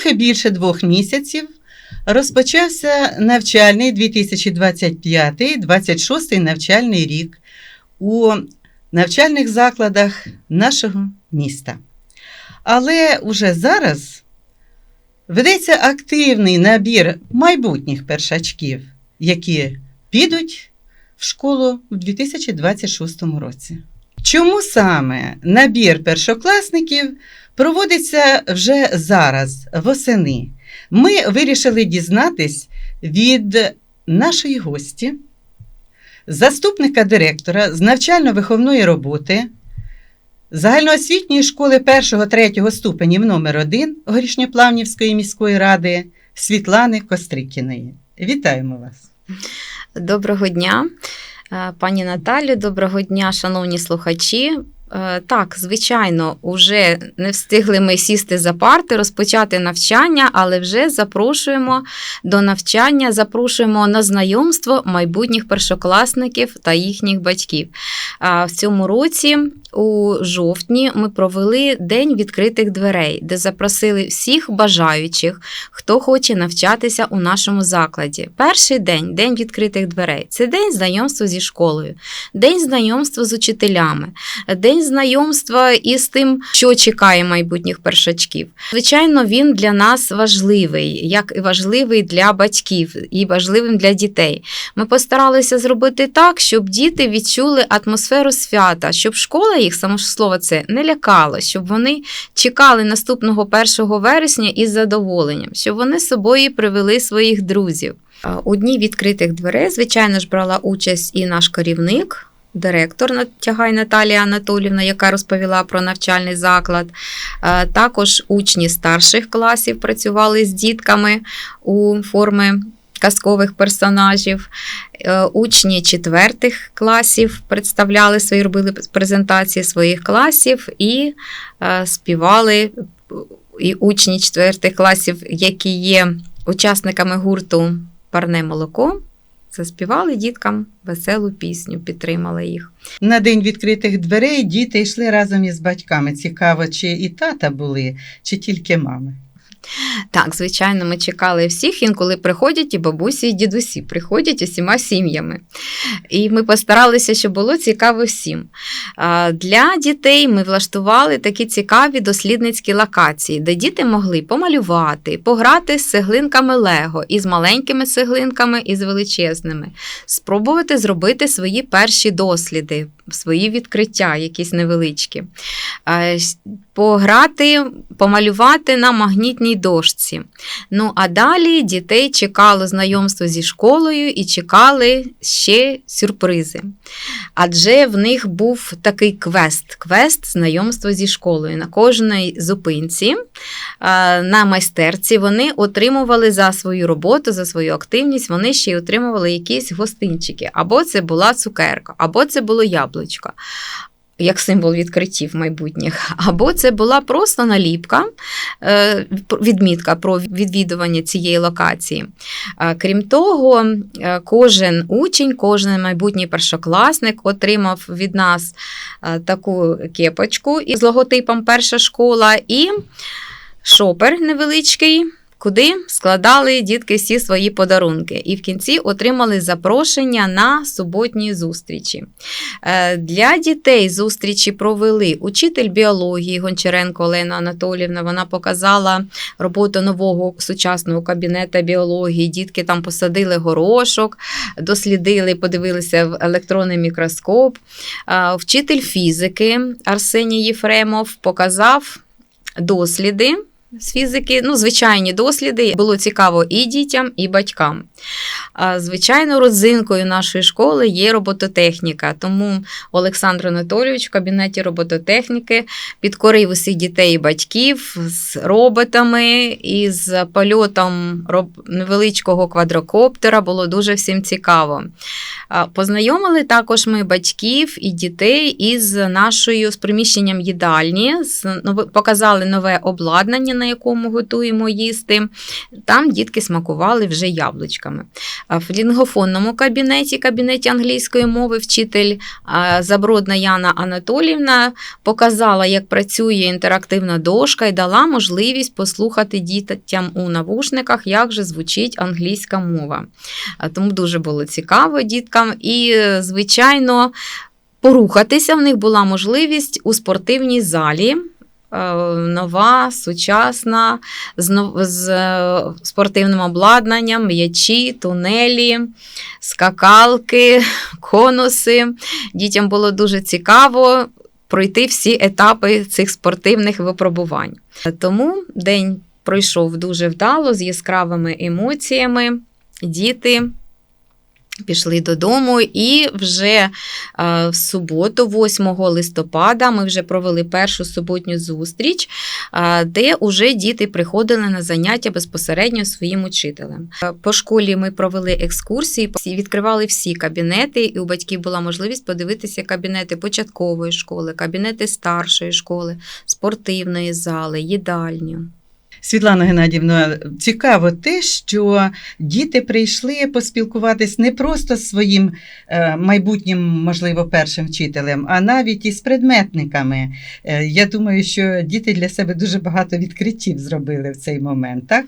трохи більше двох місяців розпочався навчальний 2025-26 навчальний рік у навчальних закладах нашого міста. Але уже зараз ведеться активний набір майбутніх першачків, які підуть в школу в 2026 році. Чому саме набір першокласників проводиться вже зараз, восени? Ми вирішили дізнатись від нашої гості, заступника директора з навчально-виховної роботи загальноосвітньої школи 1-3 ступенів номер 1 Горішньоплавнівської міської ради Світлани Кострикіної. Вітаємо вас! Доброго дня, е, пані Наталі, доброго дня, шановні слухачі. Е, Так, звичайно, вже не встигли ми сісти за парти, розпочати навчання, але вже запрошуємо до навчання, запрошуємо на знайомство майбутніх першокласників та їхніх батьків. В цьому році, у жовтні, ми провели День відкритих дверей, де запросили всіх бажаючих, хто хоче навчатися у нашому закладі. Перший день день відкритих дверей. Це день знайомства зі школою, день знайомства з учителями, день знайомства із тим, що чекає майбутніх першачків. Звичайно, він для нас важливий, як і важливий для батьків, і важливим для дітей. Ми постаралися зробити так, щоб діти відчули атмосферу свята, щоб школа їх, само ж слово це, не лякала, щоб вони чекали наступного 1 вересня із задоволенням, щоб вони з собою привели своїх друзів. У дні відкритих дверей, звичайно ж, брала участь і наш керівник. Директор Натягай Наталія Анатолівна, яка розповіла про навчальний заклад. Е, Також учні старших класів працювали з дітками у формі казкових персонажів. Е, Учні четвертих класів представляли свої, робили презентації своїх класів і е, співали. І учні четвертих класів, які є учасниками гурту Парне молоко, заспівали діткам веселу пісню, підтримали їх. На день відкритих дверей діти йшли разом із батьками. Цікаво, чи і тата були, чи тільки мами. Так, звичайно, ми чекали всіх, інколи приходять і бабусі, і дідусі приходять усіма сім'ями. І ми постаралися, щоб було цікаво всім. Для дітей ми влаштували такі цікаві дослідницькі локації, де діти могли помалювати, пограти з цеглинками Лего, і з маленькими цеглинками, і з величезними, спробувати зробити свої перші досліди, свої відкриття, якісь невеличкі. Пограти, помалювати на магнітній дошці. Ну а далі дітей чекало знайомство зі школою і чекали ще сюрпризи. Адже в них був такий квест квест знайомство зі школою. На кожній зупинці, на майстерці, вони отримували за свою роботу, за свою активність, вони ще й отримували якісь гостинчики. Або це була цукерка, або це було яблучко. Як символ відкриттів майбутніх, або це була просто наліпка, е, відмітка про відвідування цієї локації. Е, Крім того, е, кожен учень, кожен майбутній першокласник отримав від нас таку кепочку із логотипом Перша школа і шопер невеличкий. Куди складали дітки всі свої подарунки, і в кінці отримали запрошення на суботні зустрічі. Е, Для дітей зустрічі провели учитель біології Гончаренко Олена Анатолівна. Вона показала роботу нового сучасного кабінету біології. Дітки там посадили горошок, дослідили, подивилися в електронний мікроскоп. Е, Вчитель фізики Арсеній Єфремов показав досліди. З фізики, ну, звичайні досліди, було цікаво і дітям, і батькам. Звичайно, родзинкою нашої школи є робототехніка. Тому Олександр Анатолійович в кабінеті робототехніки підкорив усіх дітей і батьків з роботами і з польотом невеличкого квадрокоптера. Було дуже всім цікаво. Познайомили також ми батьків і дітей із нашою з приміщенням їдальні, показали нове обладнання на якому готуємо їсти. Там дітки смакували вже яблучками. В лінгофонному кабінеті, кабінеті англійської мови, вчитель Забродна Яна Анатолівна показала, як працює інтерактивна дошка і дала можливість послухати дітям у навушниках, як же звучить англійська мова. Тому дуже було цікаво діткам. І, звичайно, порухатися в них була можливість у спортивній залі. Е, Нова, сучасна, з, е, спортивним обладнанням, м'ячі, тунелі, скакалки, конуси. Дітям було дуже цікаво пройти всі етапи цих спортивних випробувань. Тому день пройшов дуже вдало з яскравими емоціями. Діти пішли додому, і вже е, в суботу, 8 листопада, ми вже провели першу суботню зустріч, е, де уже діти приходили на заняття безпосередньо своїм учителем. Е, По школі ми провели екскурсії, відкривали всі кабінети, і у батьків була можливість подивитися кабінети початкової школи, кабінети старшої школи, спортивної зали, їдальню. Світлана Геннадівна, цікаво те, що діти прийшли поспілкуватись не просто з своїм е, майбутнім, можливо, першим вчителем, а навіть із предметниками. Е, я думаю, що діти для себе дуже багато відкриттів зробили в цей момент, так?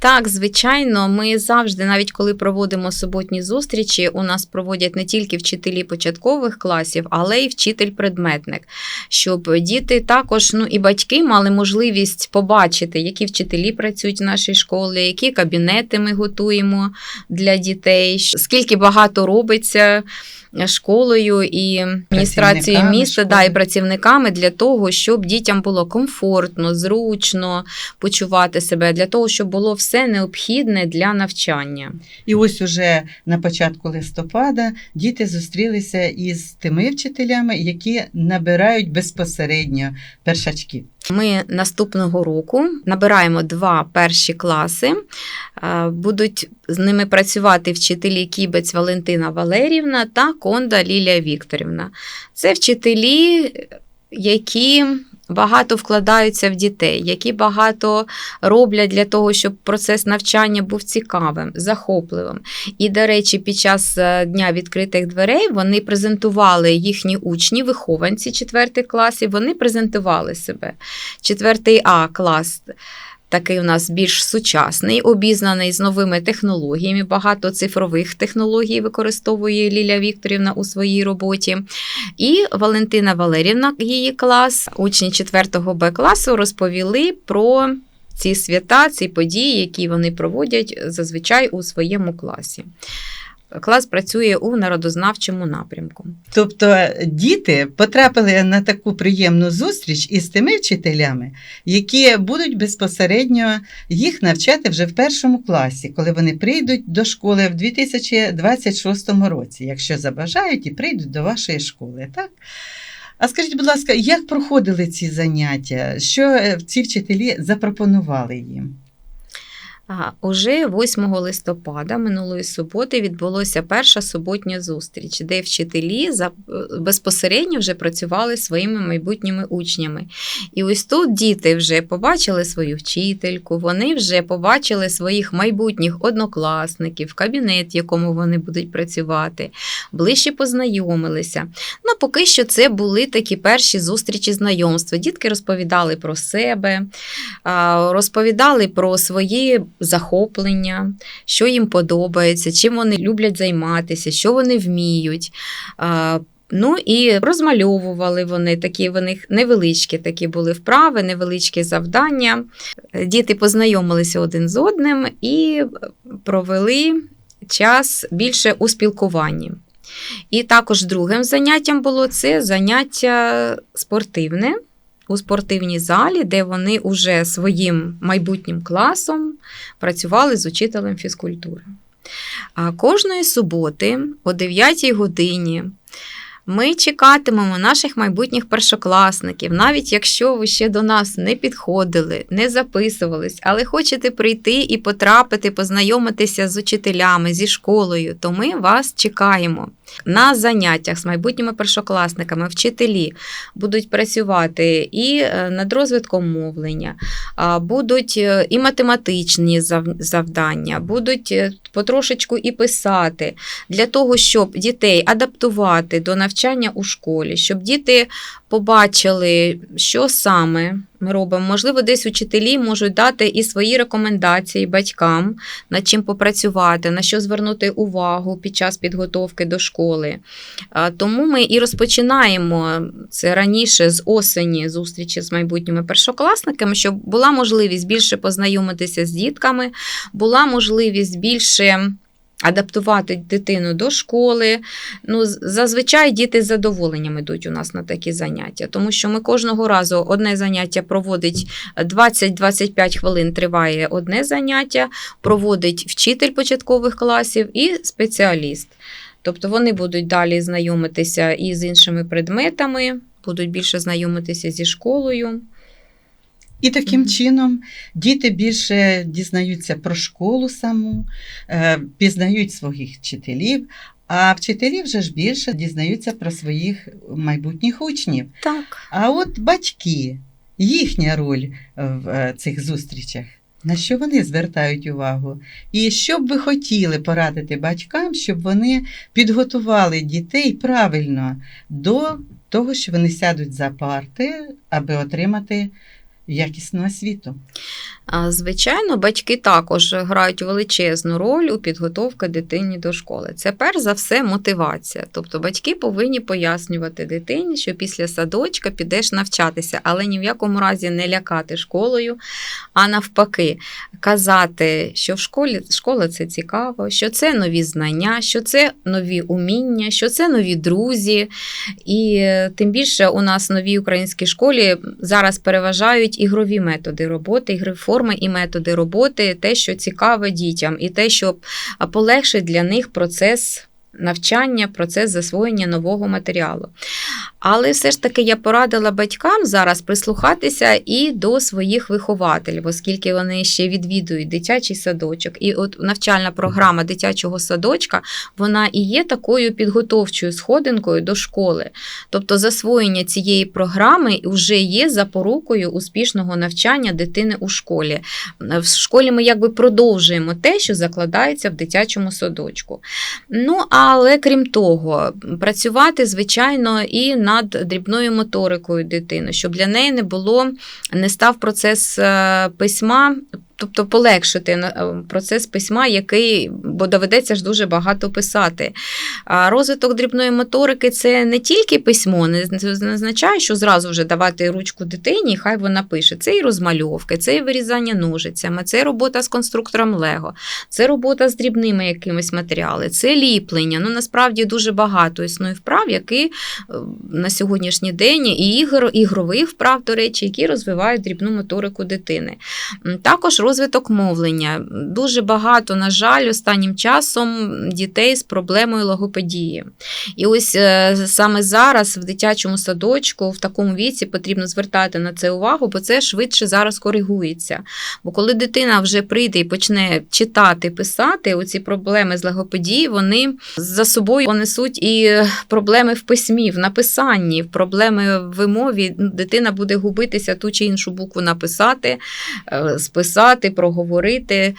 Так, звичайно, ми завжди, навіть коли проводимо суботні зустрічі, у нас проводять не тільки вчителі початкових класів, але й вчитель-предметник, щоб діти також, ну і батьки мали можливість побачити, які вчителі працюють в нашій школі, які кабінети ми готуємо для дітей, скільки багато робиться. Школою і адміністрацією міста, да, і працівниками для того, щоб дітям було комфортно, зручно, почувати себе, для того, щоб було все необхідне для навчання. І ось уже на початку листопада діти зустрілися із тими вчителями, які набирають безпосередньо першачків. Ми наступного року набираємо два перші класи. Е, Будуть з ними працювати вчителі Кібець Валентина Валерівна та Конда Лілія Вікторівна. Це вчителі, які багато вкладаються в дітей, які багато роблять для того, щоб процес навчання був цікавим, захопливим. І, до речі, під час е, дня відкритих дверей вони презентували їхні учні, вихованці четвертих класів, вони презентували себе. Четвертий А клас. Такий у нас більш сучасний, обізнаний з новими технологіями. Багато цифрових технологій використовує Ліля Вікторівна у своїй роботі. І Валентина Валерівна, її клас, учні 4 Б класу розповіли про ці свята, ці події, які вони проводять зазвичай у своєму класі. Клас працює у народознавчому напрямку. Тобто діти потрапили на таку приємну зустріч із тими вчителями, які будуть безпосередньо їх навчати вже в першому класі, коли вони прийдуть до школи в 2026 році, якщо забажають і прийдуть до вашої школи. Так? А скажіть, будь ласка, як проходили ці заняття? Що е, ці вчителі запропонували їм? А, Уже 8 листопада минулої суботи відбулася перша суботня зустріч, де вчителі за- безпосередньо вже працювали своїми майбутніми учнями. І ось тут діти вже побачили свою вчительку, вони вже побачили своїх майбутніх однокласників, кабінет, в якому вони будуть працювати, ближче познайомилися. Ну, поки що це були такі перші зустрічі знайомства. Дітки розповідали про себе, розповідали про свої захоплення, що їм подобається, чим вони люблять займатися, що вони вміють. Ну і розмальовували вони такі, в них невеличкі такі були вправи, невеличкі завдання. Діти познайомилися один з одним і провели час більше у спілкуванні. І також другим заняттям було це заняття спортивне у спортивній залі, де вони уже своїм майбутнім класом працювали з учителем фізкультури. Кожної суботи о 9 годині Ми чекатимемо наших майбутніх першокласників, навіть якщо ви ще до нас не підходили, не записувались, але хочете прийти і потрапити, познайомитися з учителями, зі школою, то ми вас чекаємо. На заняттях з майбутніми першокласниками вчителі будуть працювати і е, над розвитком мовлення, будуть е, і математичні завдання, будуть е, потрошечку і писати для того, щоб дітей адаптувати до навчання у школі, щоб діти побачили, що саме ми робимо. Можливо, десь учителі можуть дати і свої рекомендації батькам, над чим попрацювати, на що звернути увагу під час підготовки до школи. Тому ми і розпочинаємо це раніше з осені зустрічі з майбутніми першокласниками, щоб була можливість більше познайомитися з дітками, була можливість більше. Адаптувати дитину до школи. Ну, зазвичай діти з задоволенням йдуть у нас на такі заняття, тому що ми кожного разу одне заняття проводить 20-25 хвилин триває одне заняття, проводить вчитель початкових класів і спеціаліст. Тобто вони будуть далі знайомитися і з іншими предметами, будуть більше знайомитися зі школою. І таким чином діти більше дізнаються про школу саму, е, пізнають своїх вчителів, а вчителі вже ж більше дізнаються про своїх майбутніх учнів. Так. А от батьки, їхня роль в е, цих зустрічах. На що вони звертають увагу? І що б ви хотіли порадити батькам, щоб вони підготували дітей правильно до того, що вони сядуть за парти, аби отримати якісну освіту? Звичайно, батьки також грають величезну роль у підготовці дитині до школи. Це перш за все мотивація. Тобто батьки повинні пояснювати дитині, що після садочка підеш навчатися, але ні в якому разі не лякати школою, а навпаки, казати, що в школі школа це цікаво, що це нові знання, що це нові уміння, що це нові друзі. І е, тим більше у нас в новій українській школі зараз переважають ігрові методи роботи, ігрові форми і методи роботи, те, що цікаве дітям, і те, що полегшить для них процес. Навчання, процес засвоєння нового матеріалу. Але все ж таки я порадила батькам зараз прислухатися і до своїх вихователів, оскільки вони ще відвідують дитячий садочок. І от навчальна програма дитячого садочка вона і є такою підготовчою сходинкою до школи. Тобто засвоєння цієї програми вже є запорукою успішного навчання дитини у школі. В школі ми якби продовжуємо те, що закладається в дитячому садочку. Ну, але крім того, працювати, звичайно, і над дрібною моторикою дитини, щоб для неї не було, не став процес е, письма. Тобто полегшити е, процес письма, який, бо доведеться ж дуже багато писати. А розвиток дрібної моторики це не тільки письмо, не означає, що зразу вже давати ручку дитині, і хай вона пише. Це і розмальовки, це і вирізання ножицями, це робота з конструктором Лего, це робота з дрібними якимись матеріалами, це ліплення. Ну насправді дуже багато існує вправ, які е, на сьогоднішній день і ігор, ігрових вправ, до речі, які розвивають дрібну моторику дитини. Також розвиток мовлення. Дуже багато, на жаль, останнім часом дітей з проблемою логопедії. І ось е, саме зараз в дитячому садочку в такому віці потрібно звертати на це увагу, бо це швидше зараз коригується. Бо коли дитина вже прийде і почне читати, писати, оці проблеми з логопедії, вони за собою понесуть і проблеми в письмі, в написанні, проблеми в вимові. Дитина буде губитися ту чи іншу букву написати, е, списати, проговорити.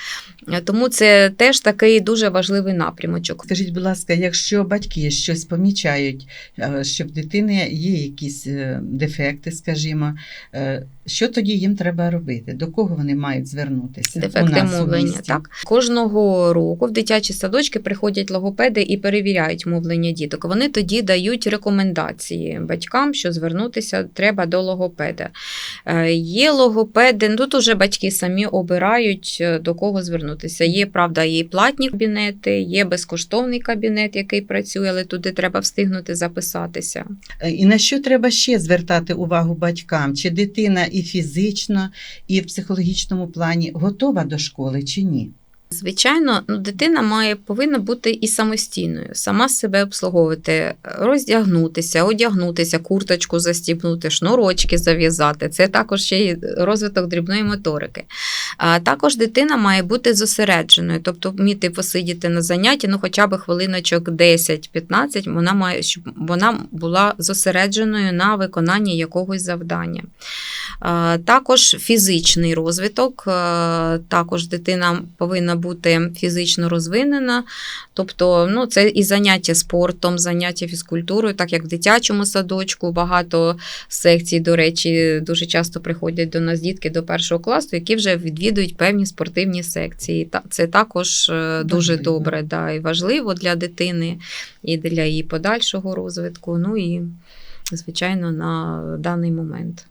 Тому це теж такий дуже важливий напрямочок. Скажіть, будь ласка, якщо батьки щось помічають, е, що в дитини є якісь е, дефекти, скажімо, е, що тоді їм треба робити? До кого вони мають звернутися? у Дефекти нас мовлення. Так кожного року в дитячі садочки приходять логопеди і перевіряють мовлення діток. Вони тоді дають рекомендації батькам, що звернутися треба до логопеда. Є логопеди, ну, тут уже батьки самі обирають до кого звернутися. Є правда, є платні кабінети, є безкоштовний кабінет, який працює, але туди треба встигнути записатися. Е, І на що треба ще звертати увагу батькам? Чи дитина і фізично, і в психологічному плані готова до школи, чи ні? Звичайно, ну, дитина має повинна бути і самостійною, сама себе обслуговувати, роздягнутися, одягнутися, курточку застібнути, шнурочки зав'язати. Це також ще й розвиток дрібної моторики. А також дитина має бути зосередженою, тобто вміти посидіти на занятті, ну хоча б хвилиночок 10-15, вона має, щоб вона була зосередженою на виконанні якогось завдання. Також фізичний розвиток, також дитина повинна бути фізично розвинена, тобто ну, це і заняття спортом, заняття фізкультурою, так як в дитячому садочку багато секцій, до речі, дуже часто приходять до нас дітки до першого класу, які вже відвідують певні спортивні секції. Це також е, дуже Важливо. добре да, і важливо для дитини, і для її подальшого розвитку. Ну і, звичайно, на даний момент.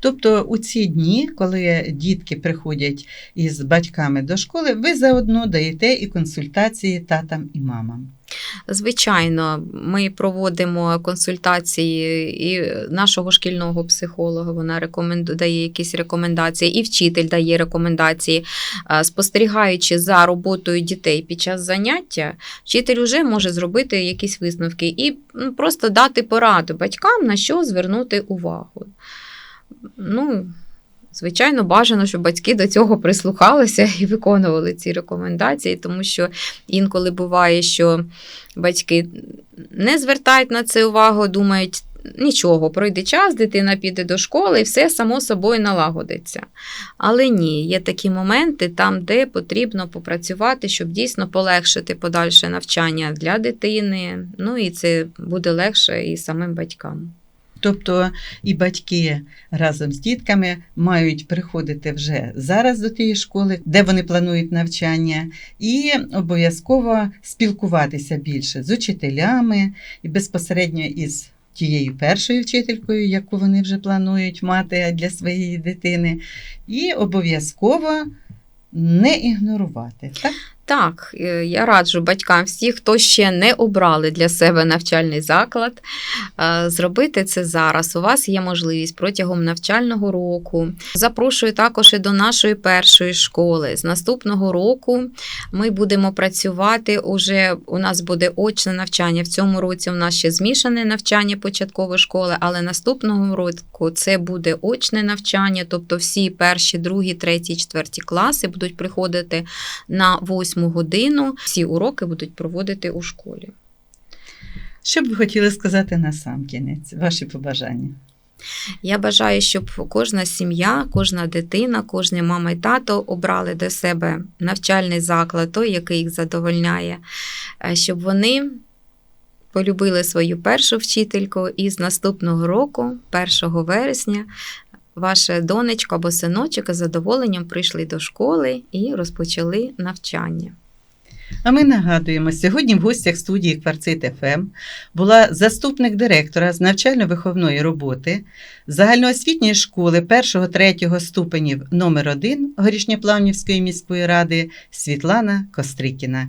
Тобто у ці дні, коли дітки приходять із батьками до школи, ви заодно даєте і консультації татам і мамам. Звичайно, ми проводимо консультації і нашого шкільного психолога. Вона рекоменду... дає якісь рекомендації, і вчитель дає рекомендації. Спостерігаючи за роботою дітей під час заняття, вчитель вже може зробити якісь висновки і ну, просто дати пораду батькам, на що звернути увагу. Ну, Звичайно, бажано, щоб батьки до цього прислухалися і виконували ці рекомендації, тому що інколи буває, що батьки не звертають на це увагу, думають, нічого, пройде час, дитина піде до школи і все само собою налагодиться. Але ні, є такі моменти там, де потрібно попрацювати, щоб дійсно полегшити подальше навчання для дитини. Ну і це буде легше і самим батькам. Тобто і батьки разом з дітками мають приходити вже зараз до тієї школи, де вони планують навчання, і обов'язково спілкуватися більше з учителями і безпосередньо із тією першою вчителькою, яку вони вже планують мати для своєї дитини, і обов'язково не ігнорувати. Так? Так, е, я раджу батькам всіх, хто ще не обрали для себе навчальний заклад, е, зробити це зараз. У вас є можливість протягом навчального року. Запрошую також і до нашої першої школи. З наступного року ми будемо працювати. Уже у нас буде очне навчання. В цьому році у нас ще змішане навчання початкової школи, але наступного року це буде очне навчання, тобто всі перші, другі, треті, четверті класи будуть приходити на восьму годину. Всі уроки будуть проводити у школі. Що б ви хотіли сказати на сам кінець, ваші побажання? Я бажаю, щоб кожна сім'я, кожна дитина, кожна мама і тато обрали до себе навчальний заклад, той, який їх задовольняє, е, щоб вони полюбили свою першу вчительку, і з наступного року, 1 вересня, ваша донечка або синочок із задоволенням прийшли до школи і розпочали навчання. А ми нагадуємо, сьогодні в гостях студії Кварцит ФМ була заступник директора з навчально-виховної роботи загальноосвітньої школи 1-3 ступенів номер 1 Горішньоплавнівської міської ради Світлана Кострикіна.